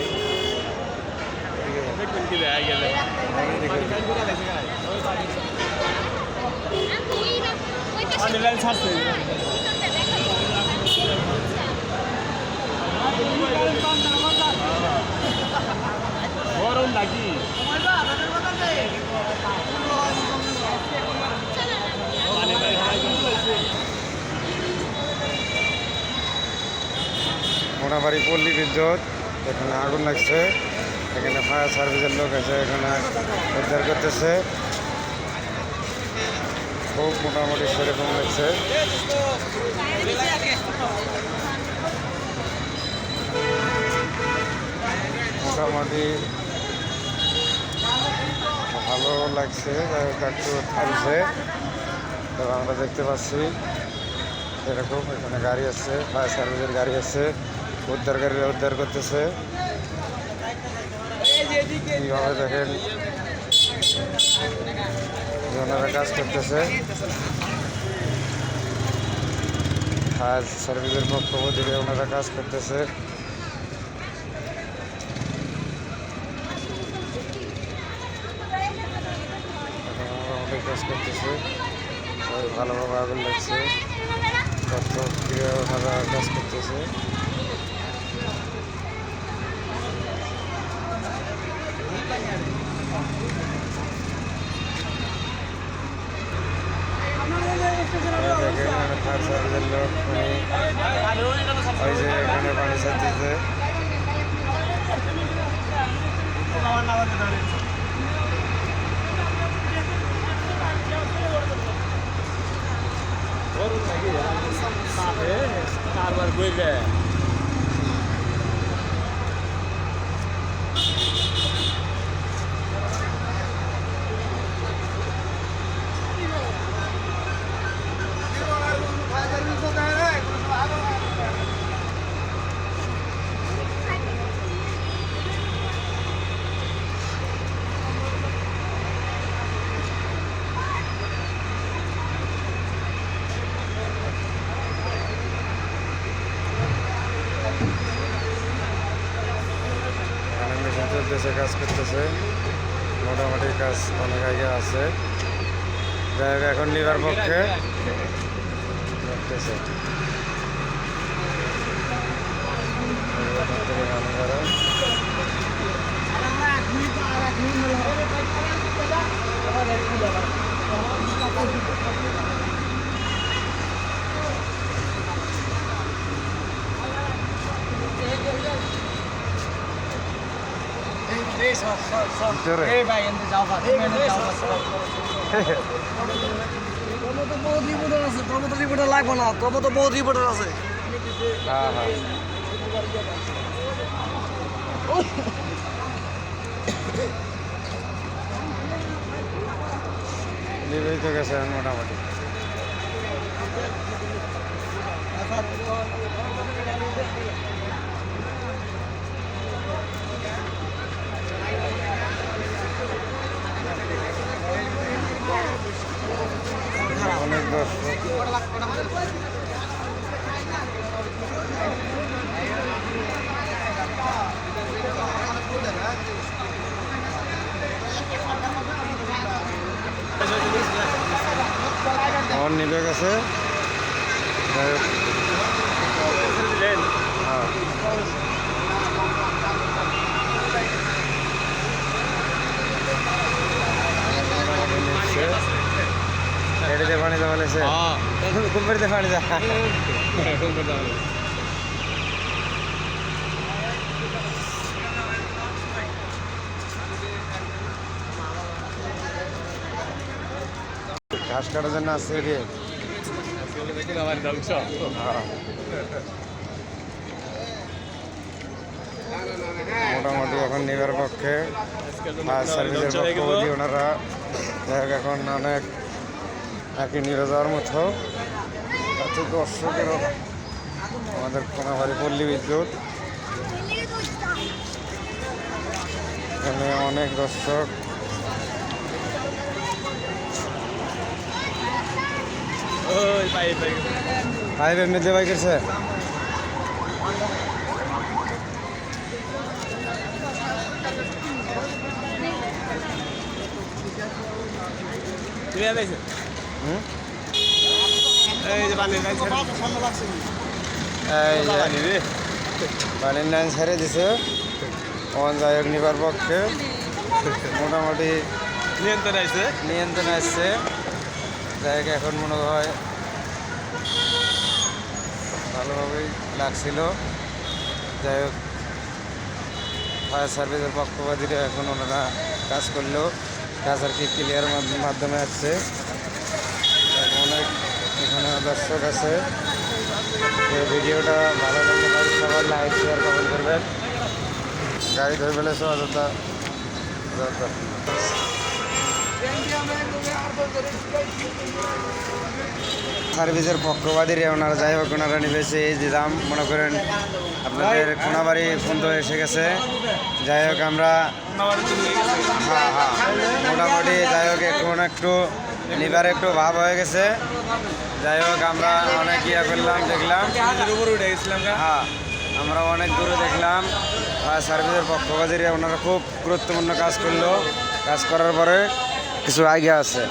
ভাই। গরম নাকি মোটাবাড়ি পল্লী বিদ্যুৎ। এখানে আগুন লাগছে, এখানে ফায়ার সার্ভিসের লোক আছে, এখানে উদ্ধার করতেছে। খুব মোটামুটি সেরকম লাগছে। মোটামুটি ভালো লাগছে, একটু থামছে। তো আমরা দেখতে পাচ্ছি, এরকম এখানে গাড়ি আছে ফায়ার সার্ভিসের গাড়ি আছে। উদ্ধারকারীরা উদ্ধার করতেছে। কীভাবে দেখেন? ওনারা কাজ করতেছে। ফায়ার সার্ভিসের পক্ষ থেকে ওনারা কাজ করতেছে। কাজ করতেছে। ভালোভাবে আগুন লাগছে। কত ক্রিয়া, ওনারা কাজ করতেছে দেখেন এখানে উনি ওই যে এখানে পানি ছাড়তেছে কারবার বইলে এখানে চলতেছে কাজ করতেছে। মোটামুটি কাজ অনেক আগে আছে। যাই এখন নিবার পক্ষে। দেখতেছে। ভিতরে। লাগবে না তবে তো বহুত রিপোর্টার আছে। হ্যাঁ হ্যাঁ। নিবেই তো গেছে মোটামুটি অনেক দর্শক আমার নিবে গেছে। হোক, হ্যাঁ। এটাতে পানি দেওয়া লেছে কুম্পারিতে পানি দেওয়া ঘাস কাটার জন্য আসছে রে। আমার ধ্বংস হ্যাঁ। মোটামুটি এখন নিবার পক্ষে ফায়ার সার্ভিসের পক্ষ ওনারা এখন অনেক কি নিয়ে যাওয়ার মতো এত দর্শকেরও আমাদের কোনাবাড়ি পল্লী বিদ্যুৎ। এখানে অনেক দর্শক ভাই ভাই মেজে ভাই করছে। পানির নাম ছেড়ে দিছে। অন যাই হোক নিবার পক্ষে। মোটামুটি নিয়ন্ত্রণ আসছে নিয়ন্ত্রণ আসছে। হোক এখন মনে হয় ভালোভাবেই লাগছিল। যাই হোক ফায়ার সার্ভিসের পক্ষপাতিরা এখন ওনারা কাজ করলেও কাজ আর কি ক্লিয়ার মাধ্যমে আসছে। অনেক এখানে দর্শক আছে। ভিডিওটা ভালো লাগলে সবাই লাইক শেয়ার কমেন্ট করবেন। গাড়ি ধরে ফেলেছে, অযথা অযথা। সার্ভিসের পক্ষবাদীরা ওনারা যাই হোক, ওনারা নিবেছে এই দাম। মনে করেন আপনাদের কোনাবাড়ি পর্যন্ত এসে গেছে। যাই হোক, আমরা হ্যাঁ হ্যাঁ। মোটামুটি যাই হোক এখন একটু লিভার একটু ভাব হয়ে গেছে। যাই হোক, আমরা অনেক ইয়ে করলাম, দেখলাম। হ্যাঁ আমরা অনেক দূরে দেখলাম। সার্ভিসের পক্ষপাতিরা ওনারা খুব গুরুত্বপূর্ণ কাজ করল। কাজ করার পরে কিছু আইডিয়া আছে।